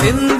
பேசும்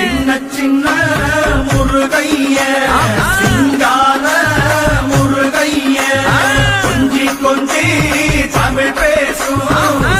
சின்ன சின்ன முருகைய சிங்கார முருகைய. கொஞ்சி கொஞ்சி தமிழ் பேசுவோம்.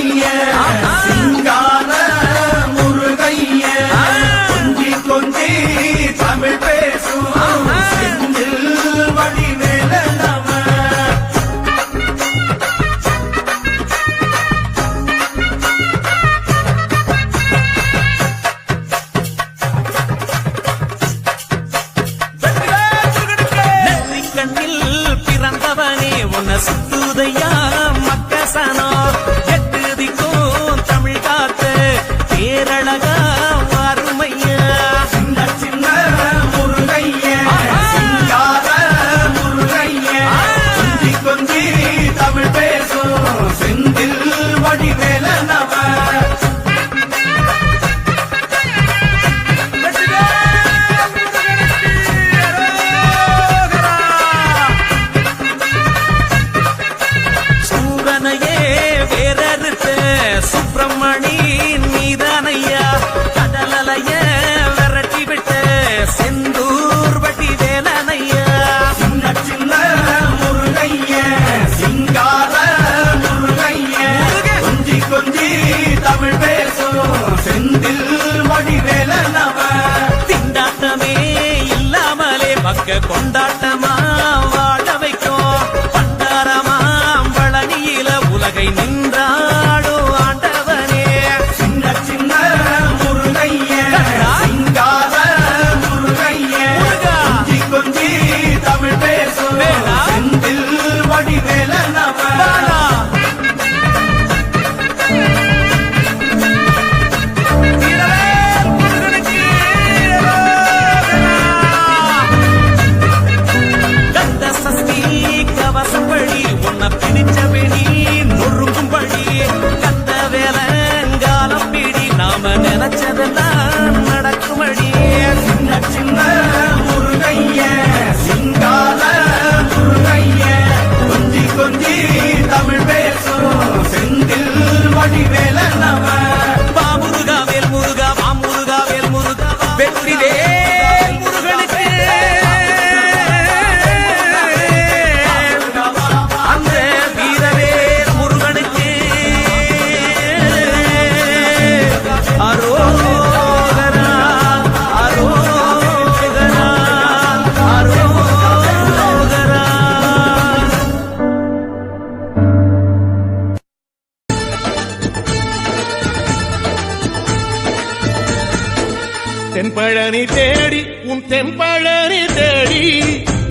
தென்பழனி தேடி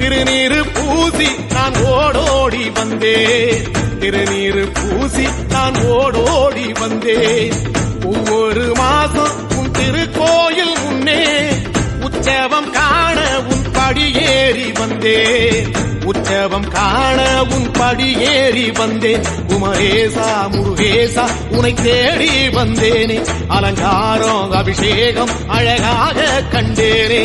திருநீரு பூசி நான் ஓடோடி வந்தேன். திருநீரு பூசி நான் ஓடோடி வந்தேன். ஒவ்வொரு மாசம் உன் திருக்கோயில் முன்னே உற்சவம் காண உன் படியேறி வந்தேன். உற்சவம் காண உன் படியேறி வந்தேன். குமரேசா முருகேசா உனை தேடி வந்தேனே. அலங்காரம் அபிஷேகம் அழகாக கண்டேனே.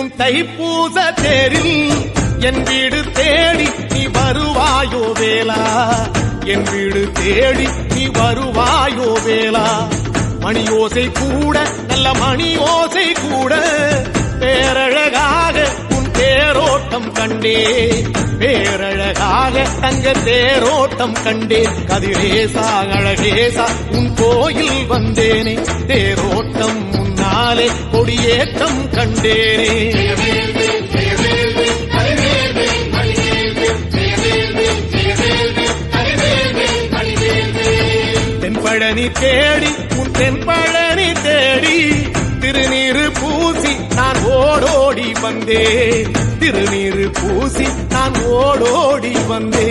உன் தைப்பூச தேரில் என் வீடு தேடி நீ வருவாயோ வேலா என் வீடு தேடி நீ வருவாயோ வேலா மணி ஓசை கூட நல்ல மணி ஓசை கூட பேரழகாக உன் தேரோட்டம் கண்டே. பேரழகாக தங்க தேரோட்டம் கண்டேன் கதிரேசா அழகேசா உன் கோயில் வந்தேனே. தேரோட்டம் முன்னாலே கொடியேற்றம் கண்டேனே தென்பழனி தேடி உன் தென்பழனி தேடி திருநீரு பூசி நான் ஓடோடி வந்தே. திருநீரு பூசி நான் ஓடோடி வந்தே.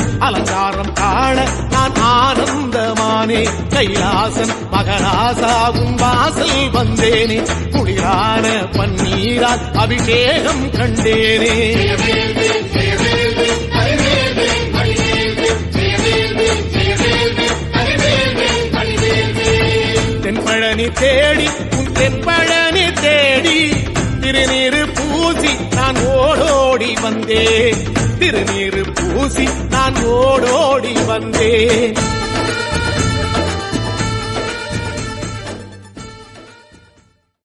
அலங்காரம் காண நான் ஆனந்தமானே. கைலாசன் மகராசாவும் வாசல் வந்தேனே. குளிரான பன்னீரால் அபிஷேகம் கண்டேனே. தென்பழனி தேடி உன் தென்பழனி தேடி. திருநீரு பூசி நான் ஓடோடி வந்தேன். திருநீரு பூசி நான் ஓடோடி வந்தேன்.